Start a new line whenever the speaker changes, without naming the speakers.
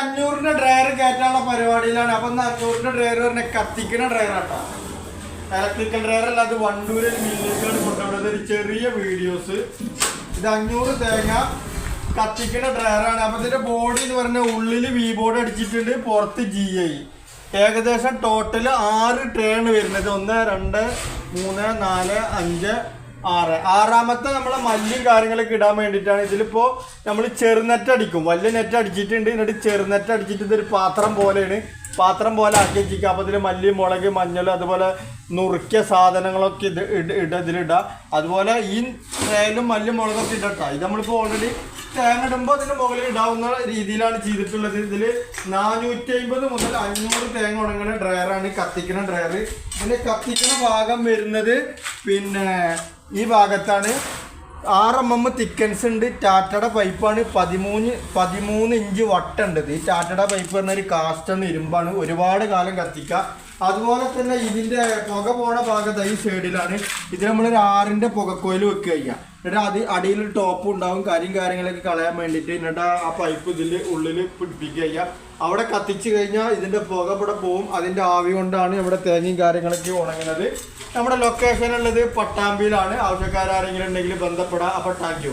അഞ്ഞൂറിന്റെ dryer കയറ്റാനുള്ള പരിപാടിയിലാണ്. അപ്പൊ അഞ്ഞൂറിന്റെ dryer പറഞ്ഞ കത്തിക്കുന്ന ഡ്രയർ ആട്ടാ. ഇലക്ട്രിക്കൽ ഡ്രയർ അല്ല അത് വണ്ടൂരിൽ മില്ലിലേക്കാണ് കൊണ്ടുപോകുന്നത് ഒരു ചെറിയ വീഡിയോസ് ഇത് അഞ്ഞൂറ് തേങ്ങ കത്തിക്കുന്ന ഡ്രയറാണ് അപ്പൊ ഇതിന്റെ ബോഡി എന്ന് പറഞ്ഞ ഉള്ളിൽ വി ബോർഡ് അടിച്ചിട്ടുണ്ട് പുറത്ത് ജി ഐ ഏകദേശം ടോട്ടൽ ആറ് ടേൺ വരുന്നത്. ഒന്ന് രണ്ട് മൂന്ന് നാല് അഞ്ച് ആറ്. ആറാമത്തെ നമ്മൾ മല്ലും കാര്യങ്ങളൊക്കെ ഇടാൻ വേണ്ടിയിട്ടാണ്. ഇതിലിപ്പോൾ നമ്മൾ ചെറുനെറ്റ് അടിക്കും വലിയ നെറ്റ് അടിച്ചിട്ടുണ്ട് എന്നിട്ട് ചെറുനെറ്റ് അടിച്ചിട്ട് ഇതൊരു പാത്രം പോലെയാണ്. പാത്രം പോലെ ആക്കി വെച്ചിരിക്കുക അപ്പോൾ ഇതിൽ മല്ലി മുളക് മഞ്ഞൾ അതുപോലെ നുറുക്കിയ സാധനങ്ങളൊക്കെ ഇത് ഇട ഇട ഇതിലിടാം. അതുപോലെ ഈ ട്രേലും മല്ലും മുളകൊക്കെ ഇടട്ടാ. ഇത് നമ്മളിപ്പോൾ ഓൾറെഡി തേങ്ങ ഇടുമ്പോൾ അതിന് മുകളിൽ ഇടാവുന്ന രീതിയിലാണ് ചെയ്തിട്ടുള്ളത്. ഇതിൽ നാനൂറ്റി അമ്പത് മുതൽ അഞ്ഞൂറ് തേങ്ങ ഉണങ്ങുന്ന ഡ്രയറാണ് കത്തിക്കുന്ന ഡ്രയർ. ഇതിന് കത്തിക്കുന്ന ഭാഗം വരുന്നത് പിന്നെ ഈ ഭാഗത്താണ്. ആറ് എം എം തിക്കൻസ് ഉണ്ട്. ടാറ്റയുടെ പൈപ്പാണ് പതിമൂന്ന് പതിമൂന്ന് ഇഞ്ച് വട്ടുണ്ടത് ഈ ടാറ്റയുടെ പൈപ്പ് പറഞ്ഞ ഒരു ഇരുമ്പാണ്. ഒരുപാട് കാലം കത്തിക്കുക. അതുപോലെ തന്നെ ഇതിന്റെ പുക പോണ ഭാഗത്ത് ഈ സൈഡിലാണ് ഇത് നമ്മൾ ഒരു ആറിന്റെ പുകക്കോയിൽ വെക്കുക എന്നിട്ട് അത് അടിയിൽ ടോപ്പ് ഉണ്ടാവും കാര്യം കാര്യങ്ങളൊക്കെ കളയാൻ വേണ്ടിയിട്ട് എന്നിട്ട് ആ പൈപ്പ് ഇതിൽ ഉള്ളിൽ പിടിപ്പിക്കുക ചെയ്യുക. അവിടെ കത്തിച്ച് കഴിഞ്ഞാൽ ഇതിന്റെ പുക ഇവിടെ പോവും. അതിന്റെ ആവി കൊണ്ടാണ് നമ്മുടെ തേങ്ങയും കാര്യങ്ങളൊക്കെ ഉണങ്ങുന്നത്. നമ്മുടെ ലൊക്കേഷൻ ഉള്ളത് പട്ടാമ്പിയിലാണ്. ആവശ്യക്കാരെങ്കിലും ഉണ്ടെങ്കിൽ ബന്ധപ്പെടാം. അപ്പോൾ താങ്ക്